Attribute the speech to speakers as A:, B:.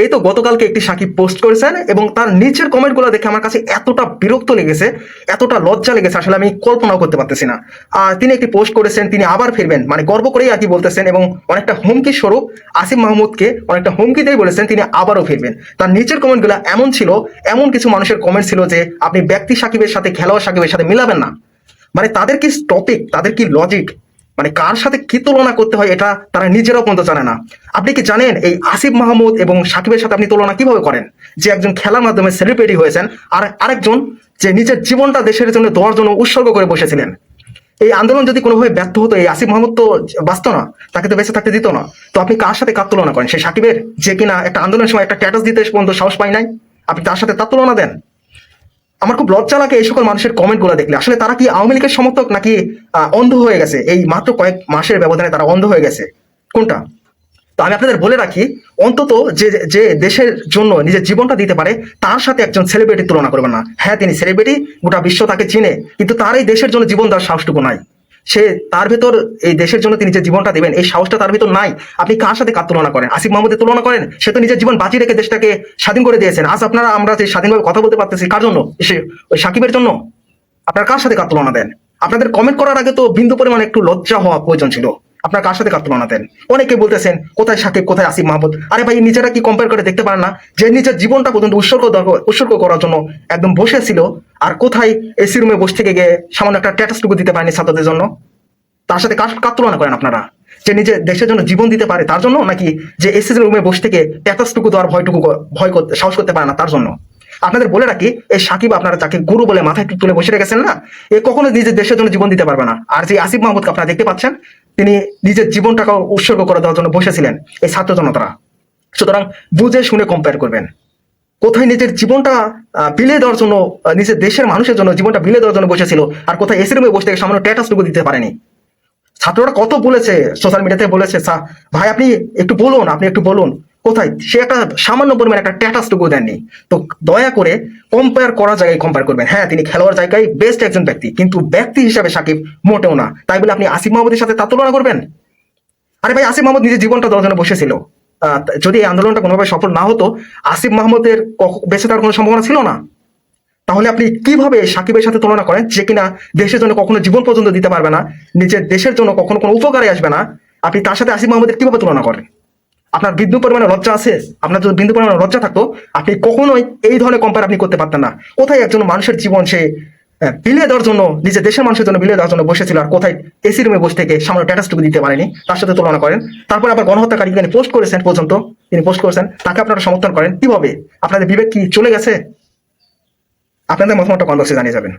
A: এই তো গতকালকে একটি সাকিব পোস্ট করেছেন এবং তার নিচের কমেন্টগুলো দেখে আমার কাছে এতটা বিরক্ত লেগেছে, এতটা লজ্জা লেগেছে, আসলে আমি কল্পনাও করতে পারতেছি না। আর তিনি একটি পোস্ট করেছেন, তিনি আবার ফিরবেন মানে গর্ব করেই আর কি বলতেছেন এবং অনেকটা হুমকি স্বরূপ আসিফ মাহমুদকে অনেকটা হুমকি দিয়ে বলেছেন তিনি আবারও ফিরবেন। তার নিচের কমেন্টগুলো এমন ছিল, এমন কিছু মানুষের কমেন্ট ছিল যে আপনি ব্যক্তি সাকিবের সাথে, খেলোয়াড় সাকিবের সাথে মিলাবেন না। মানে তাদের কি টপিক তাদের কি লজিক মানে কার সাথে কি তুলনা করতে হয় এটা তারা নিজেরাও পর্যন্ত জানে না। আপনি কি জানেন এই আসিফ মাহমুদ এবং সাকিবের সাথে আপনি তুলনা কীভাবে করেন? যে একজন খেলার মাধ্যমে সেলিব্রিটি হয়েছেন আর আরেকজন যে নিজের জীবনটা দেশের জন্য দেওয়ার জন্য উৎসর্গ করে বসেছিলেন। এই আন্দোলন যদি কোনোভাবে ব্যর্থ হতো, এই আসিফ মাহমুদ তো বাঁচত না, তাকে তো বেঁচে থাকতে দিত না। তো আপনি কার সাথে কার তুলনা করেন? সেই সাকিবের? যে কিনা একটা আন্দোলনের সময় একটা স্ট্যাটাস দিতে পর্যন্ত সাহস পাই নাই। আপনি তার সাথে তার তুলনা দেন। আমার খুব লজ্জা লাগে এই সকল মানুষের কমেন্টগুলো দেখলে। আসলে তারা কি আওয়ামী লীগের সমর্থক নাকি অন্ধ হয়ে গেছে? এই মাত্র কয়েক মাসের ব্যবধানে তারা অন্ধ হয়ে গেছে। কোনটা? তো আমি আপনাদের বলে রাখি, অন্তত যে যে দেশের জন্য নিজের জীবনটা দিতে পারে, তার সাথে একজন সেলিব্রিটি তুলনা করবেন না। হ্যাঁ তিনি সেলিব্রিটি গোটা বিশ্ব তাকে চিনে, কিন্তু তার এই দেশের জন্য জীবন দেওয়ার সাহসটুকু নাই। সে তার ভেতর এই দেশের জন্য তিনি যে জীবনটা দেবেন, এই সাহসটা তার ভেতর নাই। আপনি কার সাথে কার তুলনা করেন? আসিফ মাহমুদের তুলনা করেন? সে তো নিজের জীবন বাঁচিয়ে রেখে দেশটাকে স্বাধীন করে দিয়েছেন। আজ আপনারা আমরা যে স্বাধীনভাবে কথা বলতে পারতেছি, কার জন্য? সে, ওই সাকিবের জন্য। আপনার কার সাথে কার তুলনা দেন? আপনাদের কমেন্ট করার আগে তো বিন্দু পরিমাণে একটু লজ্জা হওয়া প্রয়োজন ছিল। আপনার কার সাথে কার তুলনা দেন? অনেকে বলতেছেন, কোথায় সাকিব, কোথায় আসিফ মাহমুদ? আরে ভাই, নিজেরা কি কম্পেয়ার করে দেখতে পারেন না? যে নিজের জীবনটা পর্যন্ত উৎসর্গ উৎসর্গ করার জন্য একদম বসেছিল আর কোথায় এসি রুমে বসে থেকে গিয়ে সামান্য একটা ট্যাটাসটুকু দিতে পারেনি ছাত্রদের জন্য? তার সাথে কার কার তুলনা করেন আপনারা? যে নিজে দেশের জন্য জীবন দিতে পারে তার জন্য, নাকি যে এসি রুমে বসে থেকে ট্যাটাসটুকু দেওয়ার ভয়টুকু ভয় করতে সাহস করতে পারে না তার জন্য? আপনাদের বলে রাখি এই সাকিব আপনারা যাকে গুরু বলে মাথায় তুলে বসে রেখেছেন না, এ কখনো নিজের দেশের জন্য জীবন দিতে পারবে না। আর যে আসিফ মাহমুদকে আপনারা দেখতে পাচ্ছেন, তিনি নিজের জীবনটাকে উৎসর্গ করে দেওয়ার জন্য বসেছিলেন, এই ছাত্র জনতারা। সুতরাং বুঝে শুনে কম্পেয়ার করবেন। কোথায় নিজের জীবনটা বিলিয়ে দেওয়ার জন্য নিজের দেশের মানুষের জন্য জীবনটা বিলিয়ে দেওয়ার জন্য বসেছিল আর কোথায় এসি রুমে বসে থেকে সামান্য ট্যাটাসটুকু দিতে পারেনি। ছাত্ররা কত বলেছে সোশ্যাল মিডিয়াতে বলেছে ভাই, আপনি একটু বলুন, আপনি একটু বলুন, কোথায়? সে একটা সামান্য পরিমাণে একটা ট্যাটাসটুকু দেননি। তো দয়া করে কম্পেয়ার করার জায়গায় কম্পেয়ার করবেন। হ্যাঁ তিনি খেলোয়াড় জায়গায় বেস্ট একজন ব্যক্তি, কিন্তু ব্যক্তি হিসাবে সাকিব মোটেও না। তাই বলে আপনি আসিফ মাহমুদের সাথে তা তুলনা করবেন? আরে ভাই, আসিফ মাহমুদ নিজের জীবনটা দেওয়ার বসেছিল। যদি এই আন্দোলনটা কোনোভাবে সফল না হতো, আসিফ মাহমুদের বেঁচে থাকার কোনো সম্ভাবনা ছিল না? তাহলে আপনি কীভাবে সাকিবের সাথে তুলনা করেন যে কিনা দেশের জন্য কখনো জীবন পর্যন্ত দিতে পারবে না, নিজের দেশের জন্য কখনো কোনো উপকারে আসবে না, আপনি তার সাথে আসিফ মাহমুদের কীভাবে তুলনা করেন? আপনার বিন্দু পরিমাণে লজ্জা আছে? আপনার যদি বিন্দু পরিমাণে লজ্জা থাকতো, আপনি কখনোই এই ধরনের কম্পেয়ার আপনি করতে পারতেন না। কোথায় একজন মানুষের জীবন সে বিলিয়ে দেওয়ার জন্য, নিজের দেশের মানুষের জন্য বিলিয়ে দেওয়ার জন্য বসেছিল আর কোথায় এসি রুমে বসে থেকে সামান্য ট্যাটাসটুকু দিতে পারেনি, তার সাথে তুলনা করেন। তারপর আবার গণহত্যাকারী তিনি পোস্ট করেছেন পর্যন্ত, তিনি পোস্ট করেছেন, তাকে আপনারা সমর্থন করেন। কীভাবে? আপনাদের বিবেক কি চলে গেছে? আপনাদের মতামতটা কনভার্সে জানিয়ে যাবেন।